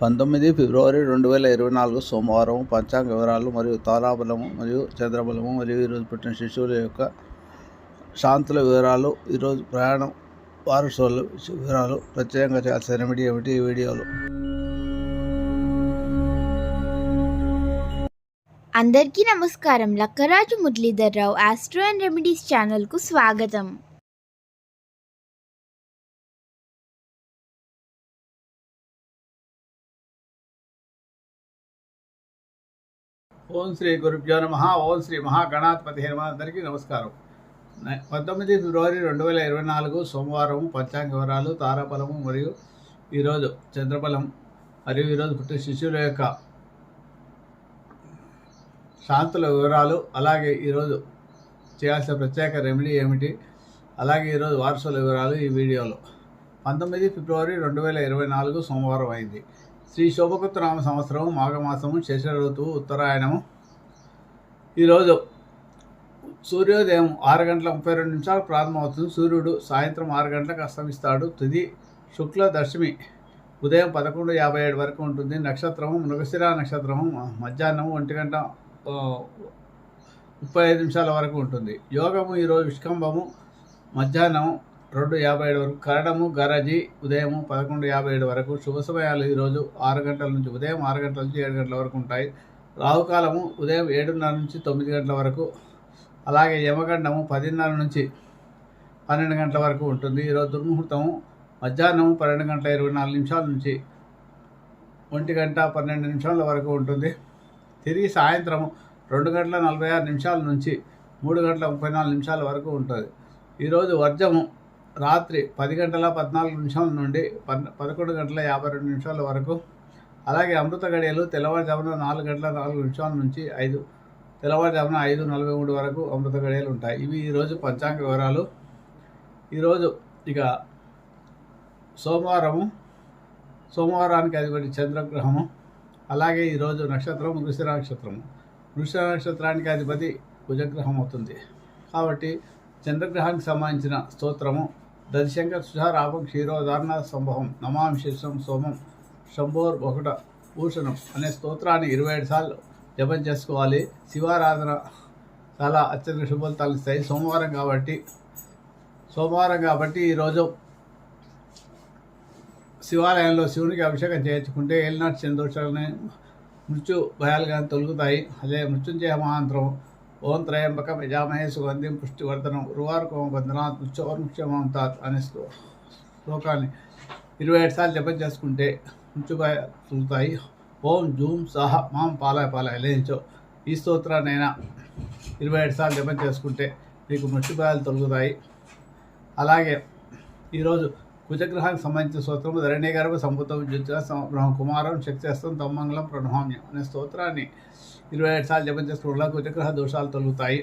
పంతొమ్మిది ఫిబ్రవరి రెండు వేల ఇరవై నాలుగు సోమవారం పంచాంగ వివరాలు మరియు తారాబలము మరియు చంద్రబలము మరియు ఈరోజు పుట్టిన శిశువుల యొక్క శాంతుల వివరాలు ఈరోజు ప్రయాణం వారసుల వివరాలు ప్రత్యేకంగా చేయాల్సిన రెమెడీ ఏమిటి? ఈ వీడియోలో. అందరికీ నమస్కారం. Lakkaraju Muralidhar Rao astro and remedies ఛానల్కు స్వాగతం. ఓం శ్రీ గురుభ్యో నమ ఓం శ్రీ మహాగణాధిపతి హేమ అందరికీ నమస్కారం పంతొమ్మిది ఫిబ్రవరి రెండు వేల ఇరవై నాలుగు సోమవారం పంచాంగ వివరాలు తారాబలము మరియు ఈరోజు చంద్రబలం మరియు ఈరోజు పుట్టిన శిష్యుల యొక్క శాంతుల వివరాలు అలాగే ఈరోజు చేయాల్సిన ప్రత్యేక రెమెడీ ఏమిటి అలాగే ఈరోజు వారసుల వివరాలు ఈ వీడియోలో. పంతొమ్మిది ఫిబ్రవరి రెండు వేల ఇరవై నాలుగు సోమవారం అయింది. శ్రీ శోభకృత నామ సంవత్సరం మాఘమాసము శశ ఋతువు ఉత్తరాయణము. ఈరోజు సూర్యోదయం ఆరు గంటల ముప్పై రెండు నిమిషాలు ప్రారంభమవుతుంది. సూర్యుడు సాయంత్రం ఆరు గంటలకు అస్తమిస్తాడు. తుది శుక్ల దశమి ఉదయం పదకొండు యాభై ఏడు వరకు ఉంటుంది. నక్షత్రము మృగశిర నక్షత్రము మధ్యాహ్నం ఒంటి గంట ముప్పై ఐదు నిమిషాల వరకు ఉంటుంది. యోగము ఈరోజు విష్కంభము మధ్యాహ్నం రెండు యాభై ఏడు వరకు కరడము గరజి ఉదయం పదకొండు యాభై ఏడు వరకు శుభ సమయాలు ఈరోజు ఆరు గంటల నుంచి ఉదయం ఆరు గంటల నుంచి ఏడు గంటల వరకు ఉంటాయి. రాహుకాలము ఉదయం ఏడున్నర నుంచి తొమ్మిది గంటల వరకు అలాగే యమగండము పదిన్నర నుంచి పన్నెండు గంటల వరకు ఉంటుంది. ఈరోజు దుర్ముహూర్తము మధ్యాహ్నం పన్నెండు గంటల ఇరవై నాలుగు నిమిషాల నుంచి ఒంటి గంట పన్నెండు నిమిషాల వరకు ఉంటుంది. తిరిగి సాయంత్రం రెండు గంటల నలభై ఆరు నిమిషాల నుంచి మూడు గంటల ముప్పై నాలుగు నిమిషాల వరకు ఉంటుంది. ఈరోజు వర్జము రాత్రి పది గంటల పద్నాలుగు నిమిషాల నుండి పదకొండు గంటల యాభై రెండు నిమిషాల వరకు అలాగే అమృత గడియలు తెల్లవారుజామున నాలుగు గంటల నాలుగు నిమిషాల నుంచి ఐదు తెల్లవారుజామున ఐదు నలభై మూడు వరకు అమృత గడియలు ఉంటాయి. ఇవి ఈరోజు పంచాంగ వివరాలు. ఈరోజు ఇక సోమవారము సోమవారానికి అధిపతి చంద్రగ్రహము అలాగే ఈరోజు నక్షత్రం వృషిర నక్షత్రము. వృషిర నక్షత్రానికి అధిపతి కుజగ్రహం అవుతుంది. కాబట్టి చంద్రగ్రహానికి సంబంధించిన స్తోత్రము దశంకర సుధారాపం క్షీరోదారణ సంభవం నమామి శిశం సోమం శంభోర్ ఒకట భూషణం అనే స్తోత్రాన్ని ఇరవై ఏడు సార్లు జపం చేసుకోవాలి. శివారాధన చాలా అత్యంత శుభఫలితాలు ఇస్తాయి. సోమవారం కాబట్టి సోమవారం కాబట్టి ఈరోజు శివాలయంలో శివునికి అభిషేకం చేయించుకుంటే ఏలినాటి చందోషాలని మృత్యు భయాలు కానీ తొలుగుతాయి. అదే మృత్యుంజయ మహాంతరం ఓం త్రయంబకం యజామహే సుగంధిం పుష్టివర్ధనం. ఉరువారుకోం వందనాత్ మృత్యోర్ముఖ్యమంతాత్ అనే శ్లో- శ్లోకాన్ని ఇరవై ఏడు సార్లు జపం చేసుకుంటే ముచ్చుగా భయాలు తొలుగుతాయి ఓం జూమ్ సహ మాం పాలాయ పాలాయ లేంచో. ఈ స్తోత్రాన్నైనా ఇరవై ఏడు సార్లు జపం చేసుకుంటే మీకు మృత్యు తొలుగుతాయి. అలాగే ఈరోజు కుజగ్రహానికి సంబంధించిన స్తోత్రము ధరణి గర్భ సంపుతం జ్యోతిగా బ్రహ్మ కుమారం శక్తిస్తం తమ్మంగళం ప్రణహామ్యం అనే స్తోత్రాన్ని ఇరవై ఏడు సార్లు జపం చేసుకోవడం వల్ల కుజగ్రహ దోషాలు తొలుగుతాయి.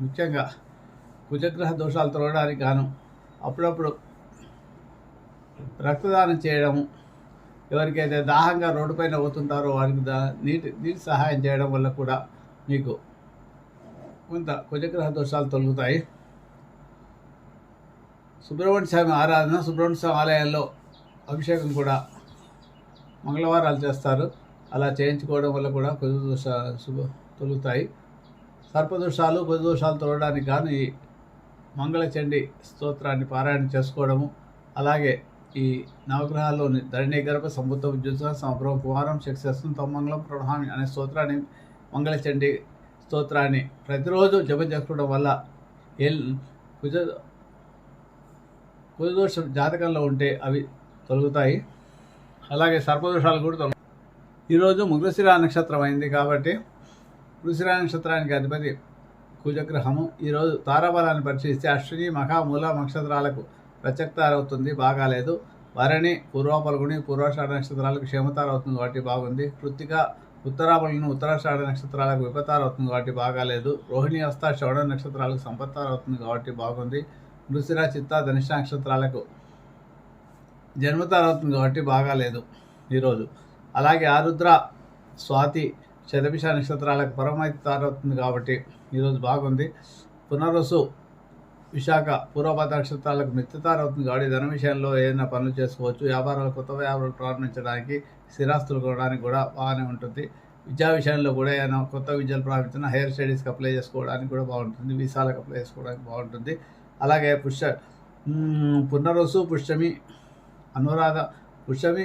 ముఖ్యంగా కుజగ్రహ దోషాలు తొలగడానికి గాను అప్పుడప్పుడు రక్తదానం చేయడము ఎవరికైతే దాహంగా రోడ్డుపైన పోతుంటారో వారికి దా నీటి నీటి సహాయం చేయడం వల్ల కూడా మీకు కొంత కుజగ్రహ దోషాలు తొలుగుతాయి. సుబ్రహ్మణ్య స్వామి ఆరాధన సుబ్రహ్మణ్య స్వామి ఆలయాల్లో అభిషేకం కూడా మంగళవారాలు చేస్తారు. అలా చేయించుకోవడం వల్ల కూడా కొద్ది దోష శుభ తొలుగుతాయి. సర్పదోషాలు కొద్ది దోషాలు తొలగడానికి గాను ఈ మంగళచండి స్తోత్రాన్ని పారాయణ చేసుకోవడము అలాగే ఈ నవగ్రహాల్లోని ధరణి గర్భ సంబుద్ధ విద్యుత్ సంప్రభం కుమారం శక్తిస్తం తమ్మంగళం ప్రణహామి అనే స్తోత్రాన్ని మంగళచండి స్తోత్రాన్ని ప్రతిరోజు జపం చేసుకోవడం వల్ల ఏ కుజ కుజదోషం జాతకంలో ఉంటే అవి తొలుగుతాయి. అలాగే సర్పదోషాలు కూడా తొలగు ఈరోజు మృగశిరా నక్షత్రం అయింది కాబట్టి మృగశిరా నక్షత్రానికి అధిపతి కుజగ్రహము. ఈరోజు తారాబలాన్ని పరిశీలిస్తే అశ్విని మఖ నక్షత్రాలకు ప్రత్యక్తారవుతుంది బాగాలేదు. వరణి పూర్వపల్గుని పూర్వాషాఢ నక్షత్రాలకు క్షేమతారవుతుంది కాబట్టి బాగుంది. కృత్తిక ఉత్తరాపలను ఉత్తరాషాఢ నక్షత్రాలకు విపతారవుతుంది కాబట్టి బాగాలేదు. రోహిణి హస్త శ్రవణ నక్షత్రాలకు సంపత్తారవుతుంది కాబట్టి బాగుంది. మృసిర చిత్త ధనుష నక్షత్రాలకు జన్మతారవుతుంది కాబట్టి బాగాలేదు ఈరోజు. అలాగే ఆరుద్ర స్వాతి శతభిష నక్షత్రాలకు పరమైతే తారవుతుంది కాబట్టి ఈరోజు బాగుంది. పునరుసు విశాఖ పూర్వపాత నక్షత్రాలకు మిత్రతారవుతుంది కాబట్టి ధన విషయంలో ఏదైనా పనులు చేసుకోవచ్చు. వ్యాపారాలు కొత్త వ్యాపారాలు ప్రారంభించడానికి స్థిరాస్తులు కొనడానికి కూడా బాగానే ఉంటుంది. విద్యా విషయంలో కూడా ఏదైనా కొత్త విద్యలు ప్రారంభించిన హైయర్ స్టడీస్కి అప్లై చేసుకోవడానికి కూడా బాగుంటుంది. వీసాలకు అప్లై చేసుకోవడానికి బాగుంటుంది. అలాగే పుష్య మ్, పునరుసు పుష్యమి అనురాధ పుష్యమి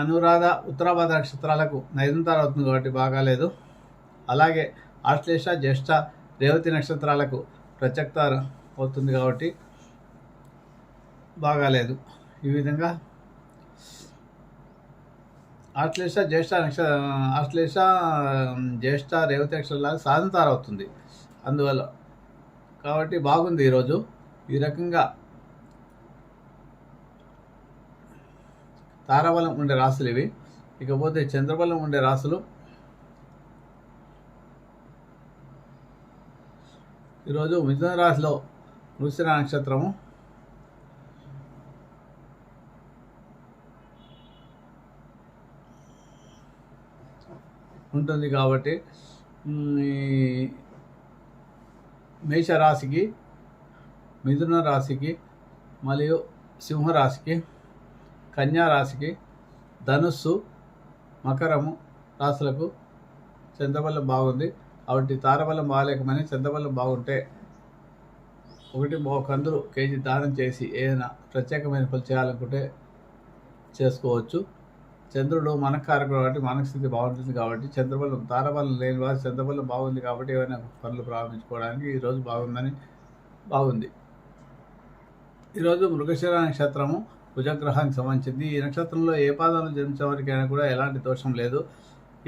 అనురాధ ఉత్తరాభాద నక్షత్రాలకు నైదంతార అవుతుంది కాబట్టి బాగాలేదు. అలాగే ఆశ్లేష జ్యేష్ఠ రేవతి నక్షత్రాలకు ప్రత్యక్త అవుతుంది కాబట్టి బాగాలేదు. ఈ విధంగా ఆశ్లేష జ్యేష్ఠ నక్ష ఆశ్లేష జ్యేష్ఠ రేవతి నక్షత్రాలకు సాధంతారవుతుంది అందువల్ల కాబట్టి బాగుంది ఈరోజు. ఈ రకంగా తారాబలం ఉండే రాశులు ఇవి. ఇకపోతే చంద్రబలం ఉండే రాశులు. ఈరోజు మిథున రాశిలో వృషిర నక్షత్రము. ఉంటుంది కాబట్టి మేషరాశికి మిథున రాశికి మరియు సింహరాశికి కన్యా రాశికి ధనుస్సు మకరము రాశులకు చంద్రబలం బాగుంది. కాబట్టి తారబలం బాగాలేకమని చంద్రబలం బాగుంటే ఒకటి కందులు కేజీ దానం చేసి ఏదైనా ప్రత్యేకమైన పనులు చేయాలనుకుంటే చేసుకోవచ్చు. చంద్రుడు మనకు కారకుడు కాబట్టి మనకు స్థితి బాగుంటుంది కాబట్టి చంద్రబలం తారబలం లేని వారు చంద్రబలం బాగుంది కాబట్టి ఏమైనా పనులు ప్రారంభించుకోవడానికి ఈరోజు బాగుందని బాగుంది. ఈరోజు మృగశిర నక్షత్రము కుజగ్రహానికి సంబంధించింది. ఈ నక్షత్రంలో ఏ పాదంలో జన్మించే వారికైనా కూడా ఎలాంటి దోషం లేదు.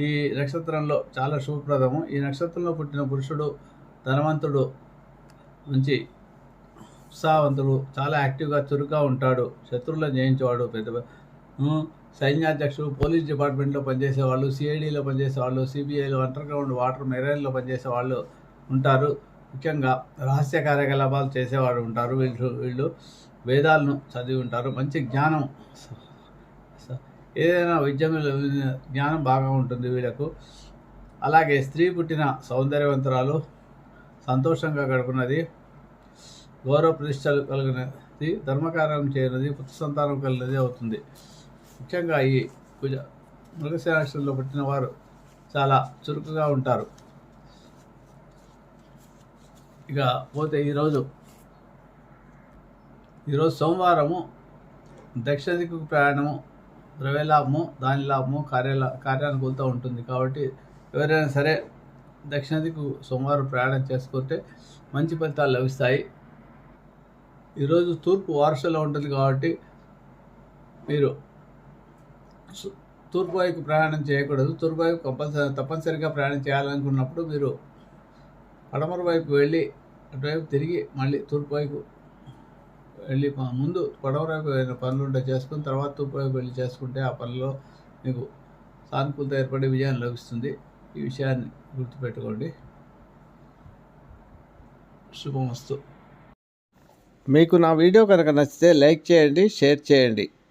ఈ నక్షత్రంలో చాలా శుభప్రదము. ఈ నక్షత్రంలో పుట్టిన పురుషుడు ధనవంతుడు మంచి ఉత్సాహవంతుడు చాలా యాక్టివ్గా చురుగ్గా ఉంటాడు. శత్రువులను జయించేవాడు పెద్ద సైన్యాధ్యక్షుడు పోలీస్ డిపార్ట్మెంట్లో పనిచేసే వాళ్ళు సిఐడిలో పనిచేసే వాళ్ళు సిబిఐలో అండర్ గ్రౌండ్ వాటర్ మెరైన్లో పనిచేసే వాళ్ళు ఉంటారు. ముఖ్యంగా రహస్య కార్యకలాపాలు చేసేవాడు ఉంటారు వీళ్ళు. వీళ్ళు వేదాలను చదివి ఉంటారు. మంచి జ్ఞానం. ఏదైనా విద్య జ్ఞానం బాగా ఉంటుంది వీళ్ళకు. అలాగే స్త్రీ పుట్టిన సౌందర్యవంతురాలు సంతోషంగా గడుపున్నది. గౌరవ ప్రతిష్టలు కలిగినది. ధర్మకార్యం చేయనది. పుత్ర సంతానం కలిగినది అవుతుంది. ముఖ్యంగా ఈ కుజ మృగశిరాక్షరంలో పుట్టిన వారు చాలా చురుకుగా ఉంటారు. ఇక పోతే ఈరోజు ఈరోజు సోమవారము దక్షిణ దిక్కుకు ప్రయాణము ద్రవ్యలాభము దాని లాభము కార్యలా కార్యానుకూలత ఉంటుంది కాబట్టి ఎవరైనా సరే దక్షిణ దిక్కు సోమవారం ప్రయాణం చేసుకుంటే మంచి ఫలితాలు లభిస్తాయి. ఈరోజు తూర్పు వారసులో ఉంటుంది కాబట్టి మీరు తూర్పు వైపు ప్రయాణం చేయకూడదు. తూర్పు వైపు కంపల్సరీ తప్పనిసరిగా ప్రయాణం చేయాలనుకున్నప్పుడు మీరు పడమర వైపు వెళ్ళి అటువైపు తిరిగి మళ్ళీ తూర్పు వైపు వెళ్ళి ముందు పడమర వైపు ఏదైనా పనులు ఉంటే చేసుకుని తర్వాత తూర్పు వైపు వెళ్ళి చేసుకుంటే ఆ పనిలో మీకు సానుకూలత ఏర్పడి విజయం లభిస్తుంది. ఈ విషయాన్ని గుర్తుపెట్టుకోండి. శుభమస్తు. మీకు నా వీడియో కనుక నచ్చితే లైక్ చేయండి షేర్ చేయండి.